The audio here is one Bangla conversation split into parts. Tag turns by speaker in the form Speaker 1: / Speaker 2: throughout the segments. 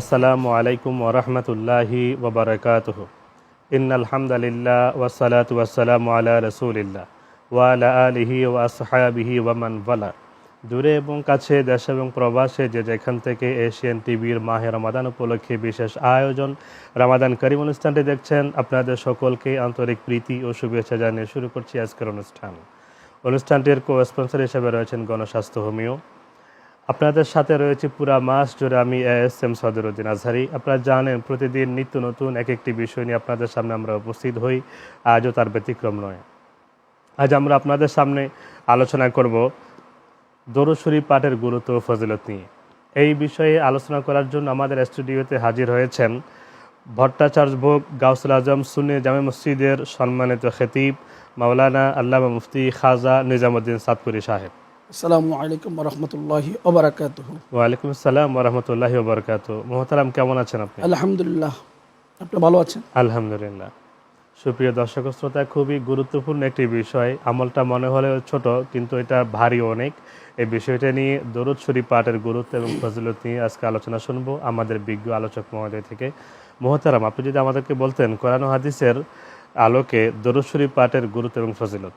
Speaker 1: আসসালামু আলাইকুম ওরহমতুল্লাহি ওবরকাতুহ ইন ওয়াসালাতু ওয়াসালামু আলা রসুলিল্লাহ ওয়ালা আলিহি ও আসহাবিহি ওয়ামান ওয়ালা। দূরে এবং কাছে, দেশ এবং প্রবাসে যে যেখান থেকে এশিয়ান টিভির মাহে রমাদান উপলক্ষে বিশেষ আয়োজন, রামাদান করিম অনুষ্ঠানটি দেখছেন আপনাদের সকলকে আন্তরিক প্রীতি ও শুভেচ্ছা জানিয়ে শুরু করছি আজকের অনুষ্ঠান। অনুষ্ঠানটির কো স্পন্সর হিসেবে রয়েছেন গণস্বাস্থ্য হোমিও আপনাদের সাথে রয়েছে পুরা মাস জুড়ে আমি এস এম সদরুদ্দিন আজহারি। আপনারা জানেন, প্রতিদিন নিত্য নতুন এক একটি বিষয় নিয়ে আপনাদের সামনে আমরা উপস্থিত হই। আজও তার ব্যতিক্রম নয়। আজ আমরা আপনাদের সামনে আলোচনা করব দরুদ পাঠের গুরুত্ব ও ফজিলত নিয়ে। এই বিষয়ে আলোচনা করার জন্য আমাদের স্টুডিওতে হাজির হয়েছেন ভট্টাচার্য ভোগ গাউসুল আজম সুনে জামে মসজিদের সম্মানিত খতিব মাওলানা আল্লামা মুফতি খাজা নিজামুদ্দিন সাতপুরি সাহেব।
Speaker 2: আসসালামু আলাইকুম রহমতুল্লাহি ওবরাকাত
Speaker 1: ওয়ালাইকুম আসসালাম ওরহমতুল্লাহ বরকাত মোহতারাম কেমন আছেন আপনি?
Speaker 2: আলহামদুলিল্লাহ। আপনি ভালো আছেন?
Speaker 1: আলহামদুলিল্লাহ। সুপ্রিয় দর্শক শ্রোতা খুবই গুরুত্বপূর্ণ একটি বিষয়। আমলটা মনে হলেও ছোট কিন্তু এটা ভারী অনেক। এই বিষয়টা নিয়ে দরুদ শরীফ পাঠের গুরুত্ব এবং ফজিলত নিয়ে আজকে আলোচনা শুনব আমাদের বিজ্ঞ আলোচক মহোদয় থেকে। মোহতারাম আপনি যদি আমাদেরকে বলতেন কোরআন হাদিসের আলোকে দরুদ শরীফ পাঠের গুরুত্ব এবং ফজিলত।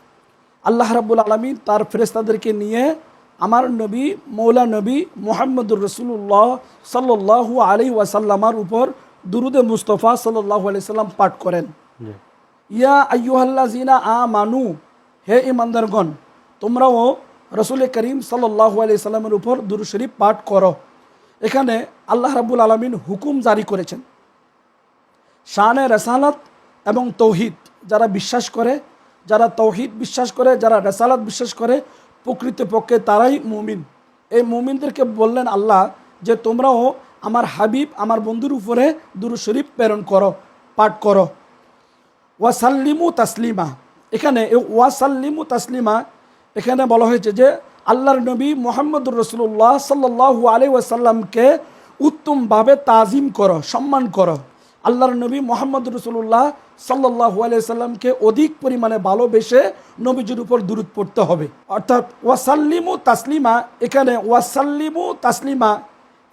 Speaker 2: আল্লাহ রাবুল আলমী তার ফেরেস্তাদেরকে নিয়ে আমার নবী মৌলা নবী মোহাম্মদুর রসুল্লাহ সাল্লু আলি ওয়াসাল্লামার উপর দুরুদে মুস্তফা সাল্লাহ আলি সাল্লাম পাঠ করেন। ইয়া আയ്য়ুহাল্লা জিনা আ মানু হে ইমানদারগণ তোমরাও রসুল করিম সাল্লাহ আলি সাল্লামের উপর দুরু শরীফ পাঠ করো। এখানে আল্লাহ রাব্বুল আলমিন হুকুম জারি করেছেন। শানে রেসালাত এবং তৌহিদ যারা বিশ্বাস করে যারা তৌহিদ বিশ্বাস করে, যারা রেসালাত বিশ্বাস করে, প্রকৃতপক্ষে তারাই মুমিন। এই মুমিনদেরকে বললেন আল্লাহ যে, তোমরাও আমার হাবিব, আমার বন্ধুর উপরে দুরু শরীফ প্রেরণ করো, পাঠ করো। ওয়াসাল্লিমু তাসলিমা। এখানে ওয়াসাল্লিমু তাসলিমা, এখানে বলা হয়েছে যে, আল্লাহর নবী মোহাম্মদুর রসুল্লাহ সাল্লু আলি ওয়াসাল্লামকে উত্তমভাবে তাজিম করো, সম্মান করো। আল্লাহর নবী মোহাম্মদ রসুল্লাহ সাল্লাহ আলিয়াল্লামকে অধিক পরিমাণে ভালোবেসে নবীজির উপর দূরত পড়তে হবে। অর্থাৎ ওয়াসাল্লিমু তাসলিমা, এখানে ওয়াসাল্লিমু তাসলিমা,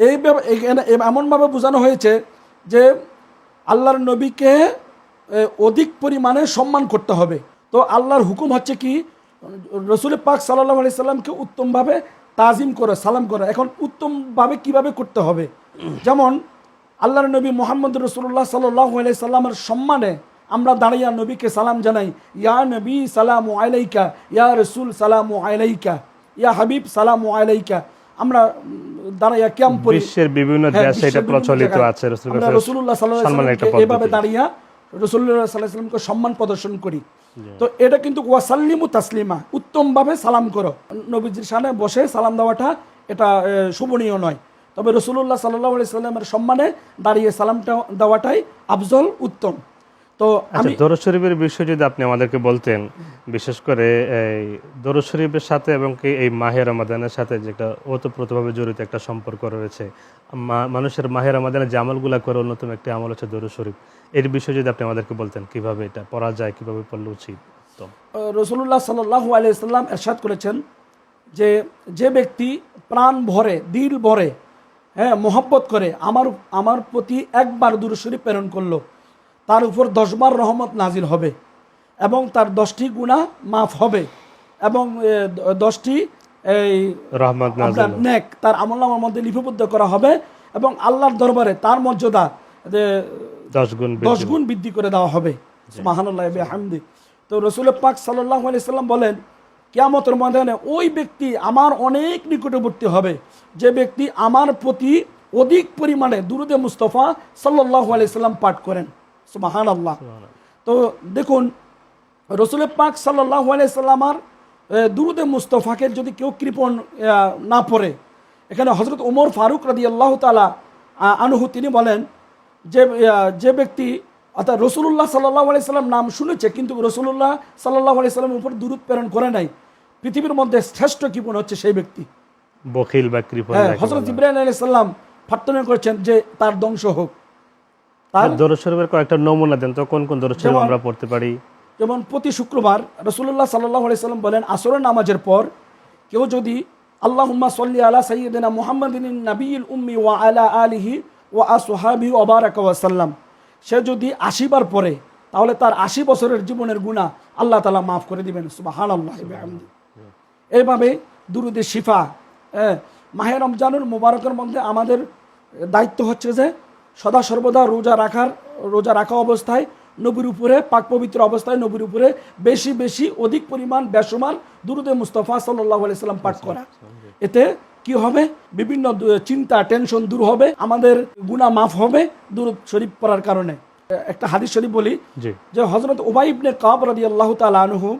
Speaker 2: এই এমনভাবে বোঝানো হয়েছে যে আল্লাহর নবীকে অধিক পরিমাণে সম্মান করতে হবে। তো আল্লাহর হুকুম হচ্ছে কি? রসুল পাক সাল্লাহ আলি সাল্লামকে উত্তমভাবে তাজিম করে, সালাম করে। এখন উত্তমভাবে কীভাবে করতে হবে? যেমন আল্লাহর নবী মোহাম্মদ রসুল্লাহ সাল্লাহ আলাই সাল্লামের সম্মানে আমরা দাঁড়িয়ে নবীকে সালাম জানাই ইয়া নবী সালাম আলাইকা ইয়া রসুল সালাম আলাইকা ইয়া হাবিব সালাম আলাইকা। আমরা দাঁড়াইয়া ক্যাম্প
Speaker 1: বিশ্বের বিভিন্ন
Speaker 2: হ্যাঁ,
Speaker 1: দেশে এটা প্রচলিত আছে রসুল
Speaker 2: আমরা রসুল্লাহ সাল্লাহ
Speaker 1: সম্মানের একটা
Speaker 2: সাল্লামকে এভাবে দাঁড়িয়ে রসুল্লাহ সাল্লাহ সাল্লামকে সম্মান প্রদর্শন করি। তো এটা কিন্তু ওয়াসাল্লিমু তাসলিমা উত্তমভাবে সালাম করো। নবীজির সামনে বসে সালাম দেওয়াটা এটা শোভনীয় নয়। তবে রসুল্লাহ সাল্লাহ আলি সাল্লামের সম্মানে দাঁড়িয়ে সালামটা দেওয়াটাই আফজল উত্তম। তো
Speaker 1: আচ্ছা
Speaker 2: আমি
Speaker 1: দরুদ শরীফের বিষয় যদি আপনি আমাদেরকে বলতেন বিশেষ করে এই দরুদ শরীফের সাথে এবং কি এই মাহের রমাদানের সাথে যে একটা ওতপ্রোতভাবে জড়িত একটা সম্পর্ক রয়েছে মানুষের মাহের রমাদানের যে আমলগুলা করে অন্যতম একটি আমল হচ্ছে দরুদ শরীফ। এর বিষয়ে যদি আপনি আমাদেরকে বলতেন কীভাবে এটা পড়া যায় কীভাবে পড়লে উচিত? উত্তম
Speaker 2: রসুল্লাহ সাল্লাহু আলিয়াল্লাম এরশাদ করেছেন যে যে ব্যক্তি প্রাণ ভরে দিল ভরে হ্যাঁ মোহব্বত করে আমার আমার প্রতি একবার দুরুশরী প্রেরণ করল তার উপর দশবার রহমত নাজির হবে এবং তার দশটি গুণা মাফ হবে এবং দশটি এই
Speaker 1: রহমত
Speaker 2: নেক তার আমলনামার মধ্যে লিপিবদ্ধ করা হবে এবং আল্লাহর দরবারে তার মর্যাদা
Speaker 1: দশ গুণ বৃদ্ধি।
Speaker 2: করে দেওয়া হবে। মাহানুল্লাহ হামদি তো রসুল পাক সাল্লাহ সাল্লাম বলেন কেয়ামতের ময়দানে ওই ব্যক্তি আমার অনেক নিকটবর্তী হবে। যে ব্যক্তি আমার প্রতি অধিক পরিমাণে দুরুদে মুস্তফা সাল্লাহ আলি সাল্লাম পাঠ করেন। মাহান আল্লাহ তো দেখুন রসুল পাক সাল্লাহ সাল্লামার দুরুদে মুস্তফাকে যদি কেউ কৃপণ না পড়ে এখানে হজরত ওমর ফারুক রাদি আল্লাহ তালা আনহু তিনি বলেন যে যে ব্যক্তি অর্থাৎ রসুল্লাহ সাল্লাহ আলি সাল্লাম নাম শুনেছে কিন্তু রসুল্লাহ সাল্লাহ আলি সাল্লামের উপর দূরত প্রেরণ করে নাই পৃথিবীর মধ্যে শ্রেষ্ঠ কৃপণ হচ্ছে সেই ব্যক্তি।
Speaker 1: বখিল বা কৃপণ
Speaker 2: হ্যাঁ হজরত ইব্রাহিম আলী সাল্লাম প্রার্থনা করেছেন যে তার ধ্বংস হোক।
Speaker 1: দরুদ শরীফের কয়েকটা নমুনা দেন তো কোন কোন দরুদ শরীফ আমরা পড়তে পারি?
Speaker 2: যেমন প্রতি শুক্রবার রসুল্লাহ সাল্লাহ সাল্লাম বলেন আসরের নামাজের পর কেউ যদি আল্লাহুম্মা সল্লি আলা সাইয়্যিদিনা মুহাম্মাদিন নাবিয়ুল উম্মি ওয়া আলা আলিহি ওয়া আসহাবি ওবারাক ওয়াসাল্লাম সে যদি আশিবার পরে তাহলে তার আশি বছরের জীবনের গুণা আল্লাহ তালা মাফ করে দিবেন। সুবহানাল্লাহ বিহামদি। এইভাবে দুরুদের শিফা হ্যাঁ, মাহে রমজানুর মোবারকের মধ্যে আমাদের দায়িত্ব হচ্ছে যে সদা সর্বদা রোজা রাখার রোজা রাখা অবস্থায় নবীর উপরে পাক পবিত্র অবস্থায় নবীর উপরে বেশি বেশি অধিক পরিমাণ বেসমান দুরুদে মুস্তফা সাল্লাহ সাল্লাম পাঠ করা। এতে কি হবে? বিভিন্ন চিন্তা টেনশন দূর হবে আমাদের গুণা মাফ হবে দুরুদ শরীফ পড়ার কারণে। একটা হাদিস শরীফ বলি যে হজরত ওবাই ইবনে কাব রাদি আল্লাহ তালা আনহু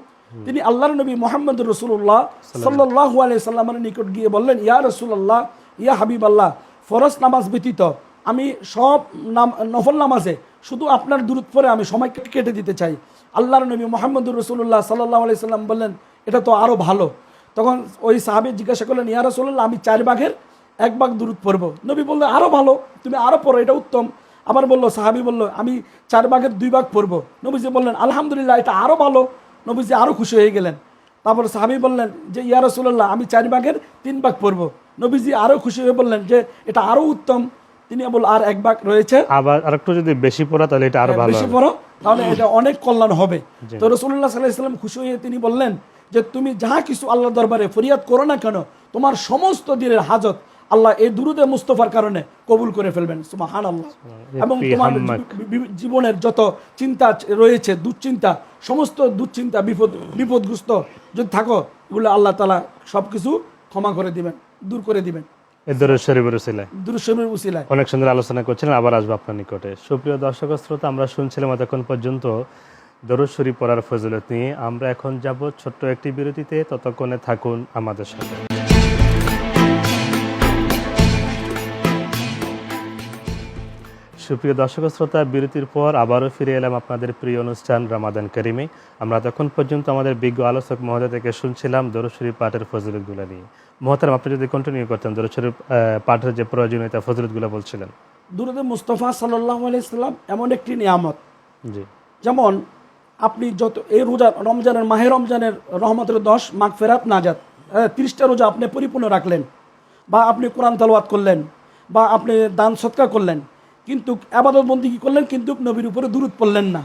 Speaker 2: তিনি আল্লাহর নবী মোহাম্মদ রসুল্লাহ সাল্লাহ আলিয়া সাল্লামের নিকট গিয়ে বললেন ইয়া রসুল্লাহ ইয়া হাবিব আল্লাহ ফরজ নামাজ ব্যতীত আমি সব নাম, নফল নামাজে শুধু আপনার দূরত পরে আমি সময় কেটে- দিতে চাই। আল্লাহর নবী মোহাম্মদ রসুল্লাহ সাল্লাহ আলি সাল্লাম বললেন, এটা তো আরও ভালো। তখন ওই সাহাবি জিজ্ঞাসা করলেন, ইয়া রসুল্লাহ আমি চার ভাগের এক ভাগ দূরত পড়ব? নবী বলল আরও ভালো, তুমি আরও পড়ো, এটা উত্তম। আবার বলল, সাহাবি বলল, আমি চার ভাগের দুই ভাগ পড়ব। নবীজি বললেন, আলহামদুলিল্লাহ, এটা আরও ভালো। নবীজি আরও খুশি হয়ে গেলেন। তারপর সাহাবি বললেন যে, ইয়া রসুল্লাহ আমি চার ভাগের তিন ভাগ পড়ব। নবীজি আরও খুশি হয়ে বললেন যে, এটা আরও উত্তম। তিনি বল আর এক ভাগ রয়েছে
Speaker 1: আবার আরেকটু যদি বেশি পড়া তাহলে এটা আরও ভালো
Speaker 2: বেশি পড়ো তাহলে এটা অনেক কল্যাণ হবে। তো রসুল্লাহ সাল্লাহ সাল্লাম খুশি হয়ে তিনি বললেন যে তুমি যাহা কিছু আল্লাহ দরবারে ফরিয়াদ করো না কেন তোমার সমস্ত দিনের হাজত আল্লাহ এই দুরুদে মুস্তফার কারণে কবুল করে ফেলবেন। সুমাহান আল্লাহ এবং তোমার জীবনের যত চিন্তা রয়েছে দুশ্চিন্তা সমস্ত দুশ্চিন্তা বিপদ বিপদগ্রস্ত যদি থাকো এগুলো আল্লাহ তালা সব কিছু ক্ষমা করে দিবেন দূর করে দিবেন।
Speaker 1: অনেক সুন্দর আলোচনা করছিলেন আবার আসব আপনার নিকটে। সুপ্রিয় দর্শক শ্রোতা আমরা শুনছিলাম এতক্ষণ পর্যন্ত দরুদ শরীফ পড়ার ফজিলত নিয়ে। আমরা এখন যাব ছোট্ট একটি বিরতিতে ততক্ষণে থাকুন আমাদের সাথে। সুপ্রিয় দর্শক শ্রোতা বিরতির পর আবারও ফিরে এলাম আপনাদের প্রিয় অনুষ্ঠান রামাদান করিমে। আমরা তখন পর্যন্ত আমাদের বিজ্ঞ আলোচক মহোদয় থেকে শুনছিলাম দরুদ শরীফ পাঠের ফজিলতগুলো নিয়ে। মহতারাম আপনি যদি কন্টিনিউ করতেন আহ, পাঠের যে প্রয়োজনীয়তা ফজিলতগুলো বলছিলেন।
Speaker 2: দুরুদে মুস্তফা সাল্লাহ আলাইসাল্লাম এমন একটি নিয়ামত।
Speaker 1: জি।
Speaker 2: যেমন আপনি যত এই রোজা রমজানের মাহে রমজানের রহমতের দশ মাঘ ফেরাত নাজাত তিরিশটা রোজা আপনি পরিপূর্ণ রাখলেন বা আপনি কোরআন তালওয়াত করলেন বা আপনি দান সৎকার করলেন কিন্তু আবাদত বন্দী করলেন? কিন্তু নবীর উপরে দূরত পড়লেন না।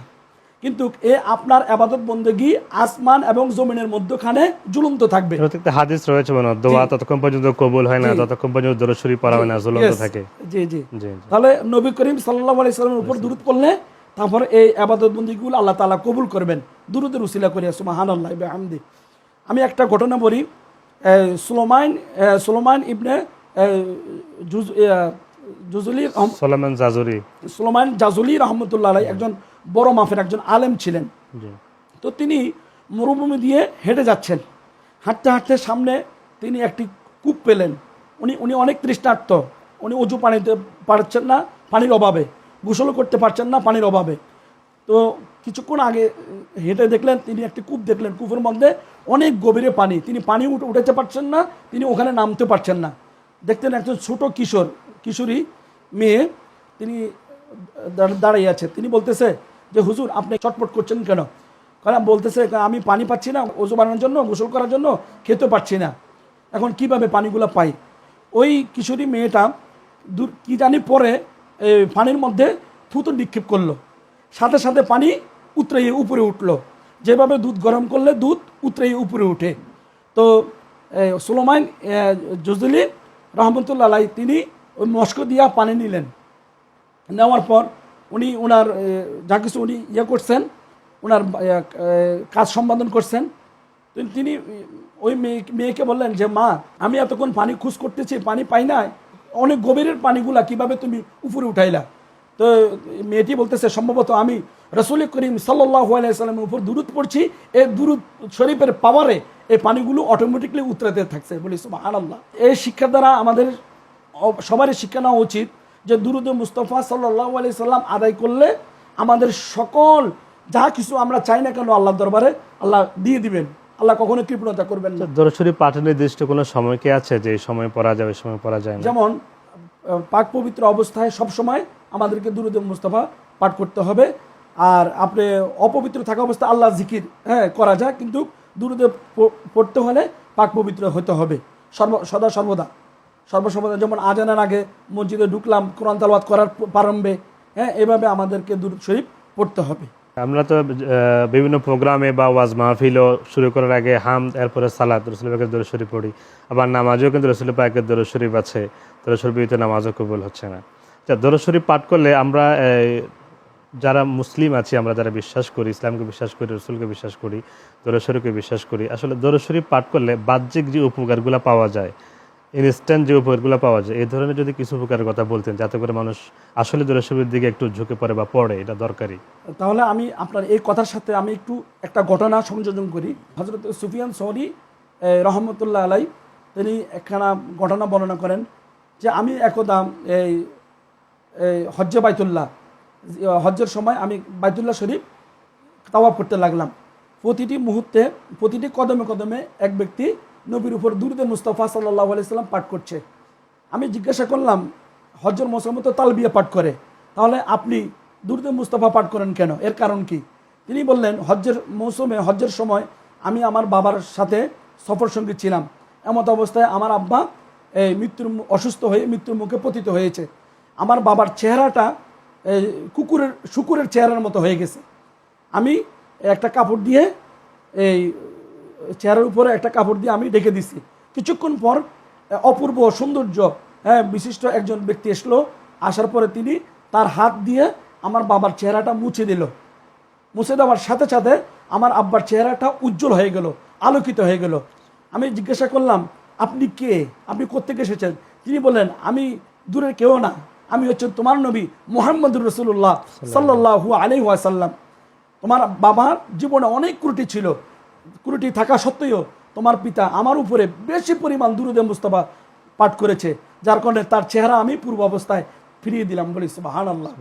Speaker 2: কিন্তু এ আপনার আবাদত বন্দী আসমান এবং জমিনের মধ্যখানে ঝুলন্ত থাকবে।
Speaker 1: হাদিস রয়েছে মানে দোয়া ততক্ষণ পর্যন্ত কবুল হয় না ততক্ষণ পর্যন্ত দরুদ শরীফ পড়া হয় না ঝুলন্ত থাকে।
Speaker 2: জি জি। তাহলে নবী করিম সাল্লাহ আলি সাল্লামের উপর দূরত করলে তারপর এই আবাদত বন্দীগুলো আল্লাহ তালা কবুল করবেন। দুরুদের উসিলা করিয়া সুমাহান আল্লাহ হামদি আমি একটা ঘটনা বলি সুলোমাইন এ, সুলোমাইন ইবনে জুজ- জুজুলি
Speaker 1: সোলামান জাজুরি।
Speaker 2: সুলোমাইন জাজুলি রহমতুল্লাহ আলাই একজন বড় মাফের একজন আলেম ছিলেন। তো তিনি মরুভূমি দিয়ে হেঁটে যাচ্ছেন। হাঁটতে হাঁটতে সামনে তিনি একটি কূপ পেলেন। উনি উনি অনেক তৃষ্ণার্ত। উনি উঁচু পানিতে পারছেন না পানির অভাবে। গোসল করতে পারছেন না পানির অভাবে। তো কিছুক্ষণ আগে হেঁটে দেখলেন তিনি একটি কূপ দেখলেন। কূপের মধ্যে অনেক গভীরে পানি। তিনি পানি উঠে উঠাতে পারছেন না তিনি ওখানে নামতে পারছেন না। দেখতেন একজন ছোট কিশোর। কিশোরী মেয়ে তিনি দাঁড়িয়ে আছে। তিনি বলতেছে যে, হুজুর, আপনি চটপট করছেন কেন? কারণ বলতেছে, আমি পানি পাচ্ছি না, ওজু বানানোর জন্য, গোসল করার জন্য খেতে পারছি না। এখন কীভাবে পানিগুলো পাই? ওই কিশোরী মেয়েটা দূর, কি জানি পরে পানির মধ্যে থুতো নিক্ষেপ করল। সাথে সাথে পানি উতরাইয়ে উপরে উঠল। যেভাবে দুধ গরম করলে দুধ উতরাইয়ে উপরে উঠে। তো সুলোমাইন জজলি রহমতুল্লাহ তিনি ওই মস্ক দিয়া পানি নিলেন। নেওয়ার পর উনি ওনার যা কিছু উনি ইয়ে করছেন ওনার কাজ সম্পাদন করছেন। তিনি, ওই মেয়ে, মেয়েকে বললেন যে, মা, আমি এতক্ষণ পানি খুঁজ করতেছি, পানি পাই না অনেক গভীরের পানিগুলা কীভাবে তুমি উপরে উঠাইলা? তো মেয়েটি বলতেছে, সম্ভবত আমি রসুল করিম সাল্লাহ আলাইসাল্লামের উপর দূরত পড়ছি। এই দূরত শরীফের পাওয়ারে এই পানিগুলো অটোমেটিকলি উতরাতে থাকছে। বলি সুবাহ এই শিক্ষার দ্বারা আমাদের সবারই শিক্ষা নেওয়া উচিত যে দুরুদ মুস্তফা সাল্লাহ আলি সাল্লাম আদায় করলে আমাদের সকল যা কিছু আমরা চাই না কেন আল্লাহ দরবারে আল্লাহ দিয়ে দিবেন। আল্লাহ কখনো কৃপণতা করবেন না।
Speaker 1: দরশরী পাঠের নির্দিষ্ট কোনো সময় কি আছে যে এই সময় পড়া যাবে সময় পড়া যায়
Speaker 2: যেমন পাক পবিত্র অবস্থায় সব সময় আমাদেরকে দুরুদ মুস্তফা পাঠ করতে হবে। আর আপনি অপবিত্র থাকা অবস্থায় আল্লাহ জিকির হ্যাঁ করা যায় কিন্তু দুরুদে পড়তে হলে পাক পবিত্র হতে হবে। সর্ব সদা সর্বদা। সর্বসর্বদা যেমন আজানের আগে মসজিদে ঢুকলাম, কোরআন তালওয়াত করার প্রারম্ভে হ্যাঁ এভাবে আমাদেরকে দুরুদ শরীফ পড়তে হবে।
Speaker 1: আমরা তো বিভিন্ন প্রোগ্রামে বা ওয়াজ মাহফিলও শুরু করার আগে হাম এরপরে সালাদ রসুল পাকের দরুদ শরীফ পড়ি। আবার নামাজও কিন্তু রসুল পাকের দরুদ শরীফ আছে। দরুদ শরীফে নামাজও কবুল হচ্ছে না। আচ্ছা দরুদ শরীফ পাঠ করলে আমরা যারা মুসলিম আছি, আমরা যারা বিশ্বাস করি, ইসলামকে বিশ্বাস করি, রসুলকে বিশ্বাস করি, দরুদ শরীফকে বিশ্বাস করি, আসলে দরুদ শরীফ পাঠ করলে বাহ্যিক যে উপকারগুলো পাওয়া যায় ইনস্ট্যান্ট যে উপকারগুলো পাওয়া যায় এই ধরনের যদি কিছু উপকারের কথা বলতেন, যাতে করে মানুষ আসলে দরুদ দিকে একটু ঝুঁকে পড়ে বা পড়ে, এটা দরকারি।
Speaker 2: তাহলে আমি আপনার এই কথার সাথে আমি একটু একটা ঘটনা সংযোজন করি। হজরত সুফিয়ান সৌরি রহমতুল্লাহ আলাই, তিনি একখানা ঘটনা বর্ণনা করেন যে আমি একদা এই হজ্জে বাইতুল্লাহ, হজ্জের সময় আমি বাইতুল্লাহ শরীফ তাওয়া পড়তে লাগলাম। প্রতিটি মুহূর্তে, প্রতিটি কদমে কদমে এক ব্যক্তি নবীর উপর দুরুদে মুস্তফা সাল্লাহ আলাইসাল্লাম পাঠ করছে। আমি জিজ্ঞাসা করলাম হজ্জের মৌসুমে তো তালবিয়া পাঠ করে, তাহলে আপনি দুরুদে মুস্তফা পাঠ করেন কেন? এর কারণ কি? তিনি বললেন, হজ্জের মৌসুমে, হজ্জের সময় আমি আমার বাবার সাথে সফর সঙ্গী ছিলাম। এমত অবস্থায় আমার আব্বা এই মৃত্যুর অসুস্থ হয়ে মৃত্যুর মুখে পতিত হয়েছে। আমার বাবার চেহারাটা কুকুরের, শুকুরের চেহারার মতো হয়ে গেছে। আমি একটা কাপড় দিয়ে এই চেহারার উপরে একটা কাপড় দিয়ে আমি ঢেকে দিছি। কিছুক্ষণ পর অপূর্ব সৌন্দর্য হ্যাঁ বিশিষ্ট একজন ব্যক্তি এসলো। আসার পরে তিনি তার হাত দিয়ে আমার বাবার চেহারাটা মুছে দিল। মুছে দেওয়ার সাথে সাথে আমার আব্বার চেহারাটা উজ্জ্বল হয়ে গেল, আলোকিত হয়ে গেল। আমি জিজ্ঞাসা করলাম, আপনি কে? আপনি কোত্থেকে এসেছেন? তিনি বললেন, আমি দূরের কেউ না। আমি হচ্ছেন তোমার নবী মোহাম্মদুর রসুল্লাহ সাল্লাহু আলহাসাল্লাম তোমার বাবার জীবনে অনেক ত্রুটি ছিল। ত্রুটি থাকা সত্ত্বেও তোমার পিতা আমার উপরে বেশি পরিমাণ দুরুদে মুস্তফা পাঠ করেছে যার কারণে তার চেহারা আমি পূর্ব অবস্থায় ফিরিয়ে দিলাম বলি সুবাহান আল্লাহ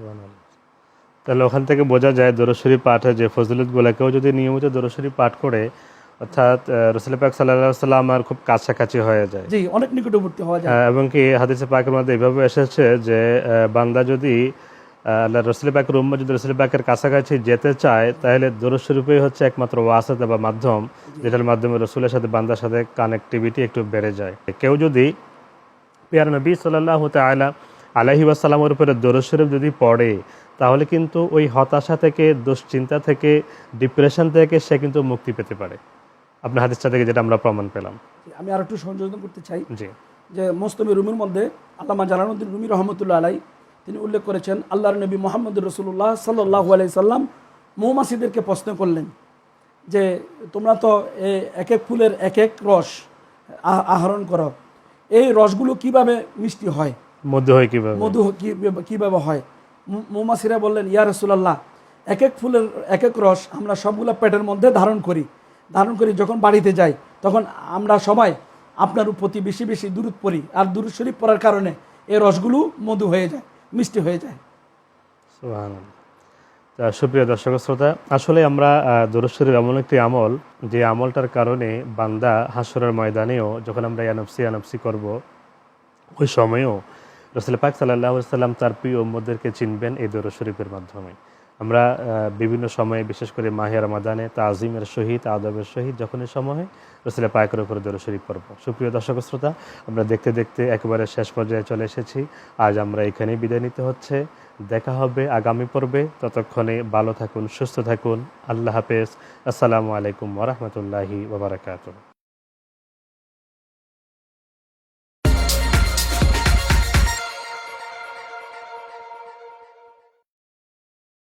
Speaker 1: তাহলে ওখান থেকে বোঝা যায় দরশরী পাঠের যে ফজিলতগুলো কেউ যদি নিয়মিত দরশরী পাঠ করে অর্থাৎ রসুল পাক সাল্লাহ সাল্লাম আমার খুব কাছাকাছি হয়ে যায়।
Speaker 2: জি অনেক নিকটবর্তী হওয়া যায়।
Speaker 1: এবং কি হাদিসে পাকের মধ্যে এভাবে এসেছে যে বান্দা যদি আহ, আল্লাহ রসুল পাকের উম্মা যদি রসুল পাকের কাছাকাছি যেতে চায় তাহলে দরশরূপেই হচ্ছে একমাত্র ওয়াসাতে বা মাধ্যম যেটার মাধ্যমে রসুলের সাথে বান্দার সাথে কানেক্টিভিটি একটু বেড়ে যায়। কেউ যদি পিয়ার নবী সাল্লাহ তালা আলাহি ওয়াসাল্লামের উপরে দরুদ শরীফ যদি পড়ে তাহলে কিন্তু ওই হতাশা থেকে দুশ্চিন্তা থেকে ডিপ্রেশন থেকে সে কিন্তু মুক্তি পেতে পারে। আপনার হাদিসটা থেকে যেটা আমরা প্রমাণ পেলাম।
Speaker 2: আমি আর একটু সংযোজন করতে চাই। যে মোস্তমি রুমির মধ্যে আল্লামা জালানুদ্দিন রুমি রহমতুল্লাহ আলাই তিনি উল্লেখ করেছেন আল্লাহর নবী মোহাম্মদ রসুল্লাহ সাল্লাহ আলাই সাল্লাম মৌমাসিদেরকে প্রশ্ন করলেন যে তোমরা তো এক এক ফুলের এক এক রস আহ- আহরণ করো। এই রসগুলো কীভাবে মিষ্টি হয়?
Speaker 1: মধ্য হয় কীভাবে?
Speaker 2: মধু কীভাবে হয়? মৌমাছিরা বললেন ইয়া রসুলাল্লাহ এক এক ফুলের এক এক রস আমরা সবগুলো পেটের মধ্যে ধারণ করি। ধারণ করি যখন বাড়িতে যাই তখন আমরা সবাই আপনার প্রতি বেশি বেশি দূরত পড়ি। আর দূরত শরীফ পড়ার কারণে এই রসগুলো মধু হয়ে যায়। মিষ্টি হয়ে যায়।
Speaker 1: সুপ্রিয় দর্শক শ্রোতা, আসলে আমরা দরশ্বরের এমন একটি আমল, যে আমলটার কারণে বান্দা হাসরের ময়দানেও যখন আমরা ইয়ানফসি এনএফসি করব, ওই সময়েও রসুল পাক সাল্লাহ সাল্লাম তার প্রিয় উম্মদেরকে চিনবেন এই দরুদ শরীফের মাধ্যমে। আমরা বিভিন্ন সময়ে, বিশেষ করে মাহিয়া রমাদানে তাজিমের সহিত, আদবের সহিত যখন এই সময়ে রসুল পাকের উপরে দরুদ শরীফ পড়ব। সুপ্রিয় দর্শক শ্রোতা, আমরা দেখতে দেখতে একেবারে শেষ পর্যায়ে চলে এসেছি। আজ আমরা এখানেই বিদায় নিতে হচ্ছে। দেখা হবে আগামী পর্বে। ততক্ষণে ভালো থাকুন, সুস্থ থাকুন। আল্লাহ হাফেজ। আসসালামু আলাইকুম ওরহমতুল্লাহি ওবরাকাতুহ